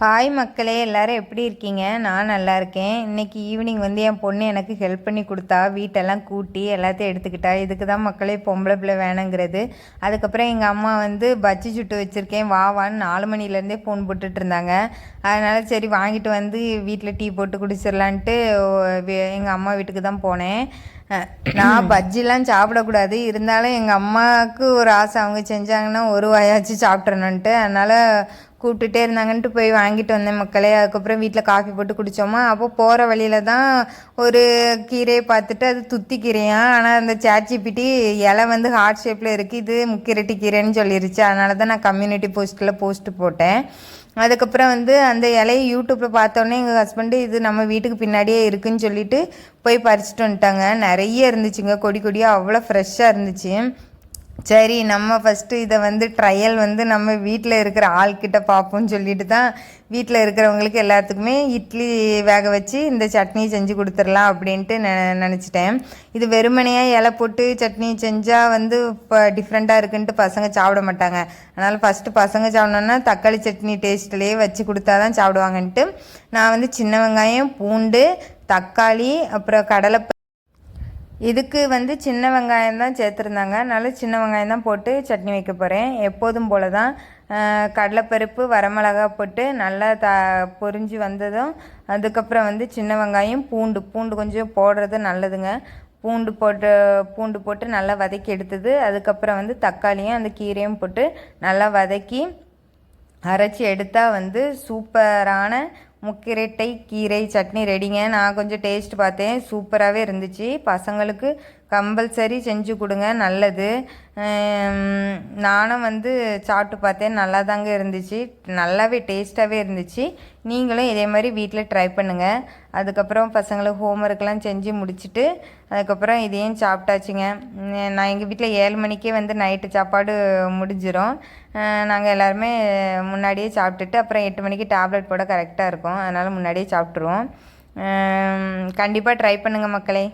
Hi மக்களே எல்லோரும் எப்படி இருக்கீங்க? நான் நல்லா இருக்கேன். இன்னைக்கு ஈவினிங் வந்து என் பொண்ணு எனக்கு ஹெல்ப் பண்ணி கொடுத்தா வீட்டெல்லாம் கூட்டி எல்லாத்தையும் எடுத்துக்கிட்டா. இதுக்கு தான் மக்களே பொம்பளை பிள்ளை வேணுங்கிறது. அதுக்கப்புறம் எங்கள் அம்மா வந்து பஜ்ஜி சுட்டு வச்சுருக்கேன் வா வான்னு நாலு மணிலேருந்தே ஃபோன் போட்டுட்டு இருந்தாங்க அதனால் சரி வாங்கிட்டு வந்து வீட்டில் டீ போட்டு குடிச்சிடலான்ட்டு எங்கள் அம்மா வீட்டுக்கு தான் போனேன். நான் பஜ்ஜிலாம் சாப்பிடக்கூடாது. இருந்தாலும் எங்கள் அம்மாவுக்கு ஒரு ஆசை. அவங்க செஞ்சாங்கன்னா ஒரு வாயாச்சும் சாப்பிட்றணுன்ட்டு அதனால் கூப்பிட்டுட்டே இருந்தாங்கன்ட்டு போய் வாங்கிட்டு வந்தேன் மக்களே. அதுக்கப்புறம் வீட்டில் காஃபி போட்டு குடித்தோமா அப்போ போகிற வழியில தான் ஒரு கீரையை பார்த்துட்டு அது துத்தி கீரையா? ஆனால் அந்த சேட்ஜிபிட்டி இலை வந்து ஹார்ட் ஷேப்பில் இருக்குது இது முக்கிரட்டி கீரைன்னு சொல்லிருச்சு. அதனால தான் நான் கம்யூனிட்டி போஸ்ட்டில் போஸ்ட் போட்டேன். அதுக்கப்புறம் வந்து அந்த இலையை யூடியூப்பில் பார்த்தோன்னே எங்கள் ஹஸ்பண்டு இது நம்ம வீட்டுக்கு பின்னாடியே இருக்குன்னு சொல்லிட்டு போய் பறிச்சுட்டு வந்துட்டாங்க. நிறைய இருந்துச்சுங்க. கொடி கொடியாக அவ்வளோ ஃப்ரெஷ்ஷாக இருந்துச்சு. சரி நம்ம ஃபஸ்ட்டு இதை வந்து ட்ரையல் வந்து நம்ம வீட்டில் இருக்கிற ஆள்கிட்ட பார்ப்போம்னு சொல்லிட்டு தான் வீட்டில் இருக்கிறவங்களுக்கு எல்லாத்துக்குமே இட்லி வேக வச்சு இந்த சட்னி செஞ்சு கொடுத்துடலாம் அப்படின்ட்டு நெ நினச்சிட்டேன். இது வெறுமனையாக இலை போட்டு சட்னி செஞ்சால் வந்து இப்போ டிஃப்ரெண்ட்டாக இருக்குன்ட்டு பசங்க சாப்பிட மாட்டாங்க. அதனால் ஃபஸ்ட்டு பசங்க சாப்பிடணுன்னா தக்காளி சட்னி டேஸ்ட்லேயே வச்சு கொடுத்தா தான் சாப்பிடுவாங்கன்ட்டு. நான் வந்து சின்ன வெங்காயம் பூண்டு தக்காளி அப்புறம் கடலை இதுக்கு வந்து சின்ன வெங்காயம் தான் சேர்த்துருந்தாங்க. அதனால் சின்ன வெங்காயம் தான் போட்டு சட்னி வைக்க போகிறேன் எப்போதும் போல தான் கடலைப்பருப்பு வரமிளகா போட்டு நல்லா த பொரிஞ்சு வந்ததும் அதுக்கப்புறம் வந்து சின்ன வெங்காயம் பூண்டு. பூண்டு கொஞ்சம் போடுறது நல்லதுங்க. பூண்டு போட்டு பூண்டு போட்டு நல்லா வதக்கி எடுத்தது. அதுக்கப்புறம் வந்து தக்காளியும் அந்த கீரையும் போட்டு நல்லா வதக்கி அரைச்சி எடுத்தால் வந்து சூப்பரான முக்கிரட்டை கீரை சட்னி ரெடிங்க. நான் கொஞ்சம் டேஸ்ட் பார்த்தேன். சூப்பராகவே இருந்துச்சு. பசங்களுக்கு கம்பல்சரி செஞ்சு கொடுங்க. நல்லது. நானும் வந்து சாப்பிட்டு பார்த்தேன். நல்லா தாங்க இருந்துச்சு. நல்லாவே டேஸ்ட்டாகவே இருந்துச்சு. நீங்களும் இதே மாதிரி வீட்டில் ட்ரை பண்ணுங்கள் அதுக்கப்புறம் பசங்களுக்கு ஹோம்ஒர்க்லாம் செஞ்சு முடிச்சுட்டு அதுக்கப்புறம் இதையும் சாப்பிட்டாச்சுங்க. நான் எங்கள் வீட்டில் ஏழு மணிக்கே வந்து நைட்டு சாப்பாடு முடிஞ்சிடும் நாங்கள் எல்லாருமே முன்னாடியே சாப்பிட்டுட்டு அப்புறம் எட்டு மணிக்கு டேப்லெட் போட கரெக்டாக இருக்கும். அதனால் முன்னாடியே சாப்பிட்ருவோம் கண்டிப்பாக ட்ரை பண்ணுங்கள் மக்களே.